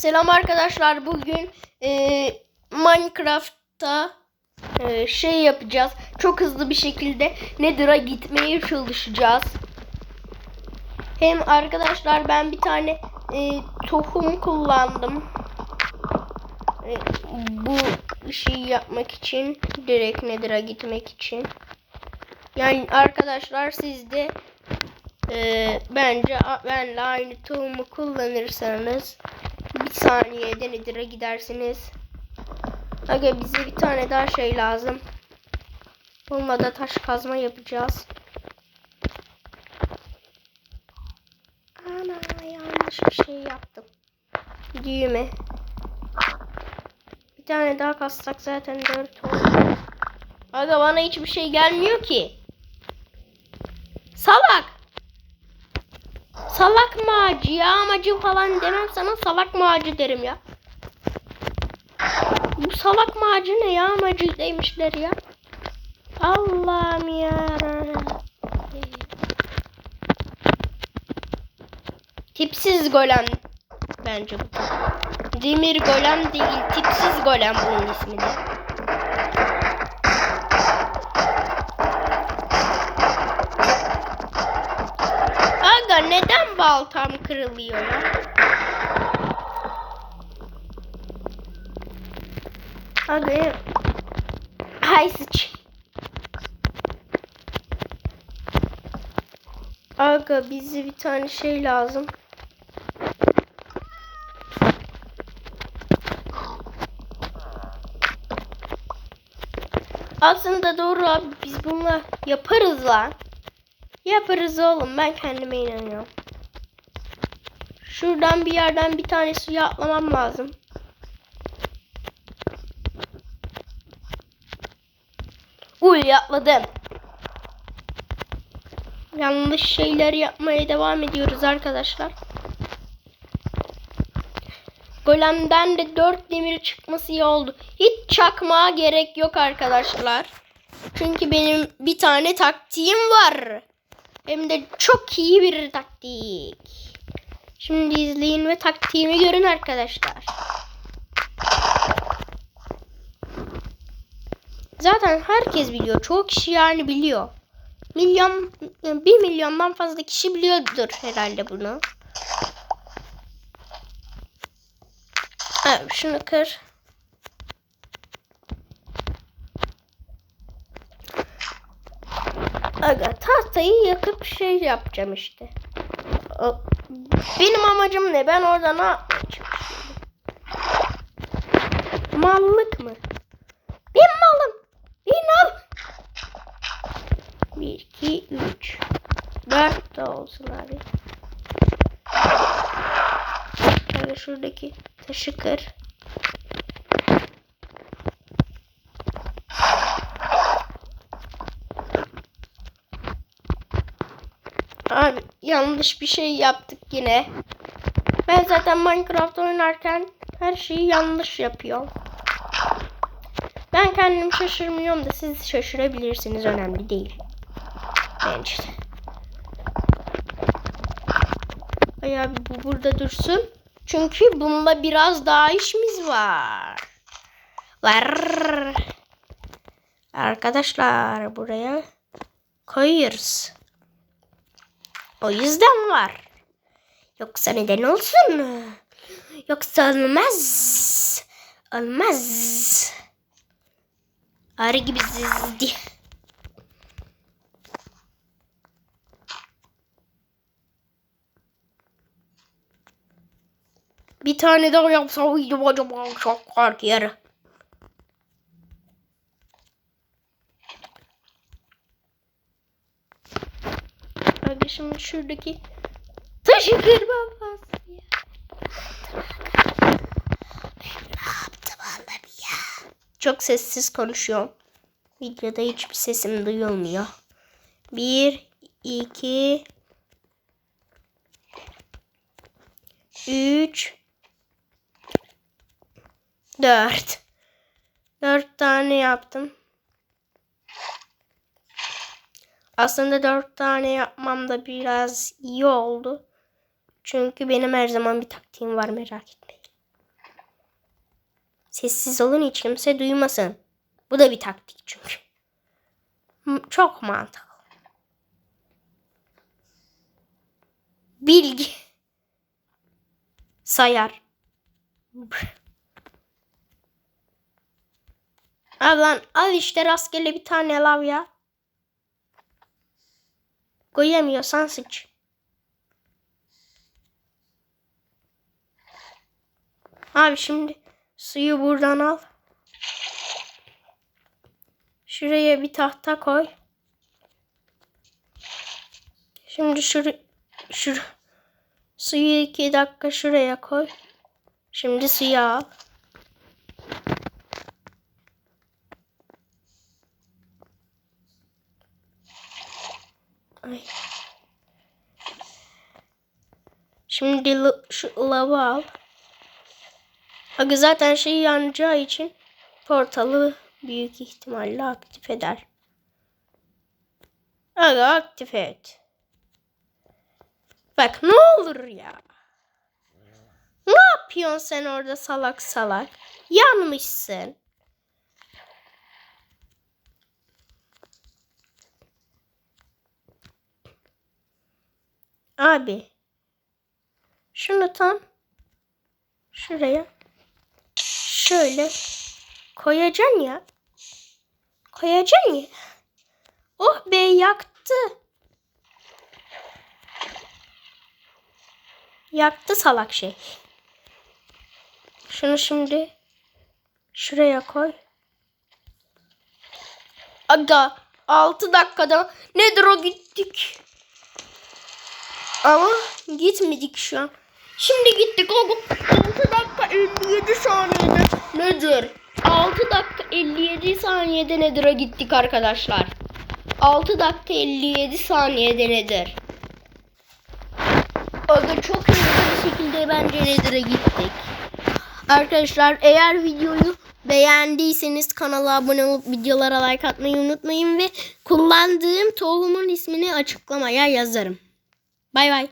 Selam arkadaşlar. Bugün e, Minecraft'ta e, şey yapacağız. Çok hızlı bir şekilde Nether'a gitmeye çalışacağız. Hem arkadaşlar ben bir tane e, tohum kullandım. E, bu şeyi yapmak için. Direkt Nether'a gitmek için. Yani arkadaşlar siz de e, bence benle aynı tohumu kullanırsanız bir saniyede Nether'a gidersiniz. Aga bize bir tane daha şey lazım. Bununla da taş kazma yapacağız. Ana yanlış bir şey yaptım. Düğme. Bir tane daha kazsak zaten 4 oldu. Aga bana hiçbir şey gelmiyor ki. Salak. Salak mağacı ya amacı falan demem sana salak mağacı derim ya. Bu salak mağacı ne ya amacı demişler ya. Allah'ım ya. Tipsiz golem bence bu. Demir golem değil tipsiz golem bunun ismi de. Baltam kırılıyor ya? Aga hay sıç. Aga bize bir tane şey lazım. Aslında doğru abi biz bununla yaparız lan. Yaparız oğlum ben kendime inanıyorum. Şuradan bir yerden bir tane suya atlamam lazım. Uy atladım. Yanlış şeyler yapmaya devam ediyoruz arkadaşlar. Golemden de 4 demir çıkması iyi oldu. Hiç çakmaya gerek yok arkadaşlar. Çünkü benim bir tane taktiğim var. Hem de çok iyi bir taktik. Şimdi izleyin ve taktiğimi görün arkadaşlar. Zaten herkes biliyor. Çoğu kişi yani biliyor. Milyon, bir milyondan fazla kişi biliyordur herhalde bunu. Evet, şunu kır. Aga tahtayı yakıp şey yapacağım işte. O- Benim amacım ne? Ben orada ne? Mallık mı? Ben malım. Ben al. 1, 2, 3. 4 de olsun abi. Şöyle şuradaki taşı kır. Abi yanlış bir şey yaptık yine. Ben zaten Minecraft oynarken her şeyi yanlış yapıyorum. Ben kendim şaşırmıyorum da siz şaşırabilirsiniz önemli değil. Bence de. Ay abi bu burada dursun. Çünkü bunda biraz daha işimiz var. Var. Arkadaşlar buraya koyuyoruz. O yüzden var. Yoksa neden olsun? Yoksa olmaz. Olmaz. Arı gibi zizdi. Bir tane daha yapsam acaba çok korkuyorum. Şuradaki taşı kırmam lazım ya. Çok sessiz konuşuyorum. Videoda hiçbir sesim duyulmuyor. Bir, iki, üç, dört. Dört tane yaptım. Aslında dört tane yapmam da biraz iyi oldu. Çünkü benim her zaman bir taktiğim var merak etmeyin. Sessiz olun hiç kimse duymasın. Bu da bir taktik çünkü. Çok mantıklı. Bilgi. Sayar. Al lan al işte rastgele bir tane lav ya. Koyamıyorsan sıç. Abi şimdi suyu buradan al. Şuraya bir tahta koy. Şimdi şur şur suyu iki dakika şuraya koy. Şimdi suyu al. Şimdi şu lavı al. Aga zaten şey yanacağı için portalı büyük ihtimalle aktif eder. Aga aktif et. Bak ne olur ya. Ne yapıyorsun sen orada salak salak? Yanmışsın. Abi. Şunu tam şuraya şöyle koyacaksın ya. Koyacaksın ya. Oh be yaktı. Yaktı salak şey. Şunu şimdi şuraya koy. Aga 6 dakikada nedir o gittik. Ama gitmedik şu an. Şimdi gittik. O 6 dakika 57 saniyede nedir? 6 dakika 57 saniyede nedir'a gittik arkadaşlar. 6 dakika 57 saniyede nedir? Orada çok hızlı bir şekilde bence nedir'a gittik. Arkadaşlar eğer videoyu beğendiyseniz kanala abone olup videolara like atmayı unutmayın ve kullandığım tohumun ismini açıklamaya yazarım. Bay bay.